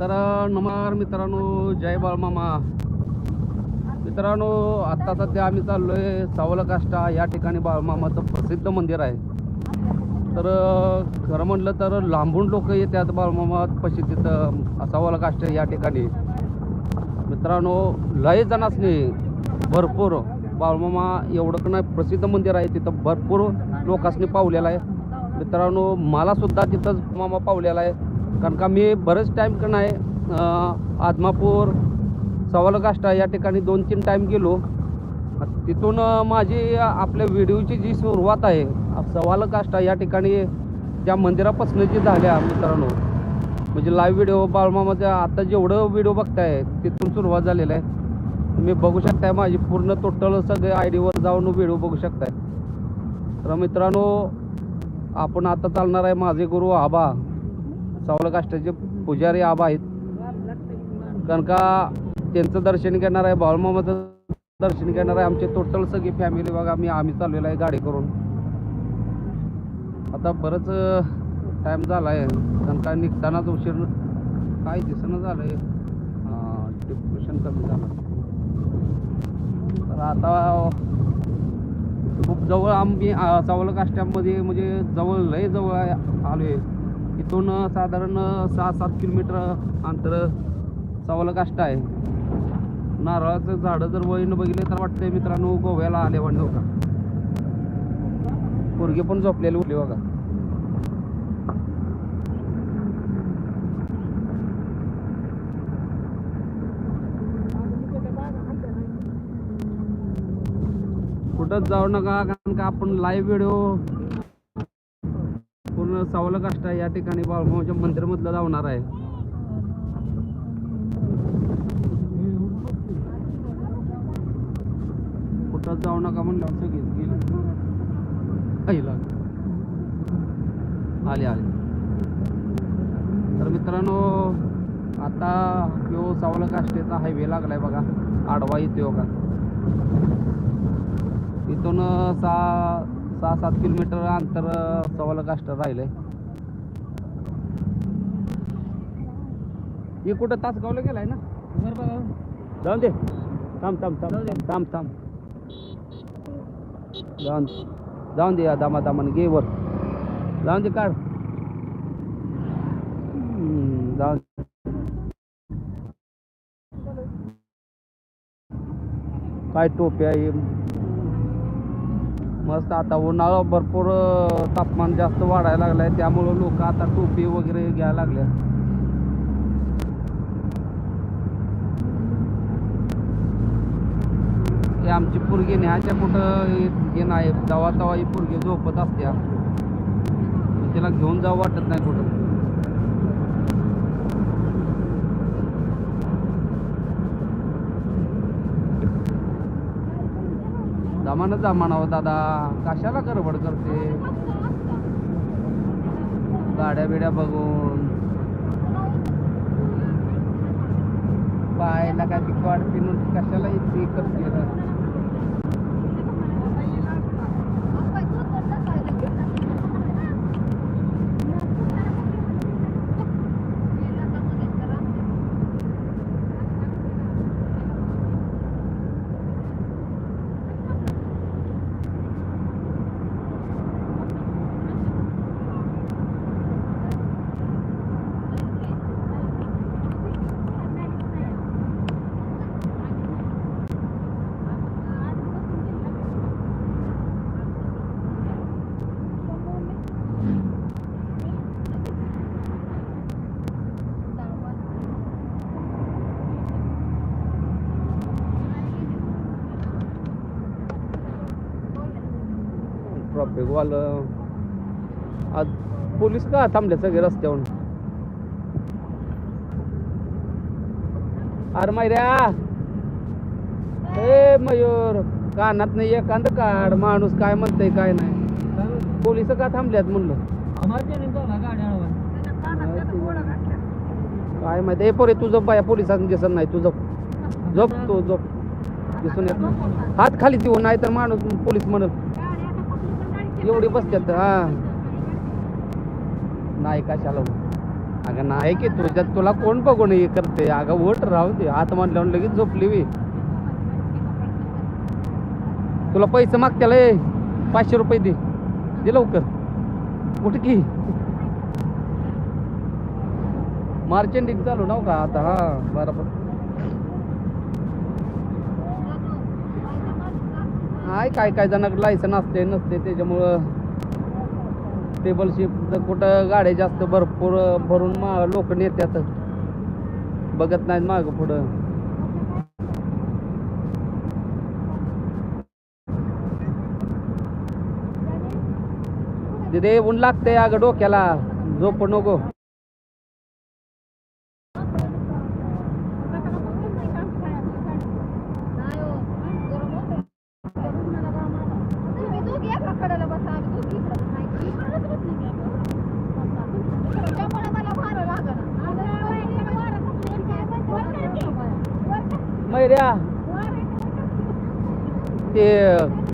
तर नमस्कार मित्रांनो जय बाळमामा. मित्रांनो आत्ता सध्या आम्ही चाललो आहे सावलकाष्टा. या ठिकाणी बाळमामाचं प्रसिद्ध मंदिर आहे. तर खरं म्हटलं तर लांबून लोक येतात बाळमामा पशी तिथं सावलकाष्टा या ठिकाणी. मित्रांनो लय नाही भरपूर बाळमामा एवढं नाही प्रसिद्ध मंदिर आहे तिथं भरपूर लोकांनी पावलेलं आहे. मित्रांनो मलासुद्धा तिथंच मामा पावलेला आहे. कारण का मी बरेच टाईम का नाही आदमापूर सवालकाष्टा या ठिकाणी दोन तीन टाईम गेलो. तिथून माझी आपल्या व्हिडिओची जी सुरुवात आहे सवालकाष्टा या ठिकाणी ज्या मंदिरापासून जी झाल्या मित्रांनो म्हणजे लाईव्ह व्हिडिओ बाळमामध्ये आता जेवढं व्हिडिओ बघताय तिथून सुरुवात झालेलं आहे. तुम्ही बघू शकताय माझी पूर्ण टोटल सगळे आय डीवर जाऊन व्हिडिओ बघू शकताय. तर मित्रांनो आपण आता चालणार आहे माझे गुरु आबा. सावलकाष्टाचे पुजारी आबा आहेत. कारण का त्यांचं दर्शन घेणार आहे बाळमामाचं दर्शन घेणार आहे. आमचे टोटल सगळी फॅमिली बघा आम्ही आम्ही चाललेलो आहे गाडी करून. आता बरंच टाईम झाला आहे कारण का निघतानाच उशीर काय दिसणं झालं आहे डिप्रेशन कमी झालं. तर आता खूप जवळ आम्ही अं, काष्ट्यामध्ये म्हणजे जवळ लय जवळ आलो आहे इथून साधारण सहा सात किलोमीटर अंतर सावल काष्ट आहे. नारळाचं झाडं जर वळीनं बघितले तर वाटतंय मित्रांनो गोव्याला आले वाटतं का पोरगे पण झोपलेले उठले बघा. कुठंच जाऊ नका कारण का आपण लाईव्ह व्हिडिओ पूर्ण सावलं काष्टा या ठिकाणी बाळमाच्या मंदिरमधलं जावणार आहे. कुठंच जाऊ नका म्हणलं सगळीच गेली. आले आले. तर मित्रांनो आता यो सावलं काष्टेचा हायवे लागलाय बघा आडवा येतो का इथून सहा सहा सात किलोमीटर अंतर सवाला काष्ट राहिलंय. हे कुठं तासगावला गेलाय ना? जाऊन दे. थांब थांब थांब. थांब थांब. जाऊन जाऊन दे या दामा दामाने घे वर. जाऊन दे काढ. जाऊन. काय टोप्या आहे? मस्त आता उन्हाळा भरपूर तापमान जास्त वाढायला लागलंय. त्यामुळं लोक आता टोपी वगैरे घ्यायला लागले. हे आमची पोरगी न्यायच्या कुठं हे नाही दवा तवा ही पोरगी झोपत असत्या. तिला घेऊन जावं वाटत नाही कुठं. जमाना जमानावं दादा. कशाला गडबड करते? गाड्या बिड्या बघून. पाहायला काय ती वाढते कशाला इतकी करते? ट्रॉफिक वालं आज पोलीस का थांबले सगळे रस्त्यावरून? अरे मायऱ्या! ए मयूर कानात नाही एकांत काढ माणूस काय म्हणतंय काय नाही. पोलीस का थांबल्यात म्हणलं? काय माहिती? ए पोरे तुझं बाया पोलिसांनी दिसत नाही. तुझं झोप. तू झोप. दिसून येत हात खाली देऊ नाही तर माणूस पोलीस म्हणत एवढी बसतात हा. नाही कशाला? अगं नाही की तुझ्यात तुला कोण बघून हे करते? अगं ओट राहू दे. हात मानल्यावर लगेच झोपली वी तुला पैसे माग त्याला पाचशे रुपये दे. दे लवकर. उठ की. मार्चेंडिंग चालू नाव का आता हा. बरोबर आहे काय काय जणांकडे लायसन असते नसते त्याच्यामुळं टेबलशिप कुठं गाड्या जास्त भरपूर भरून मा लोक नेत्यात. बघत नाहीत माग पुढं. तिथे ऊन लागतंय अगं डोक्याला. झोप नको. मैऱ्या ते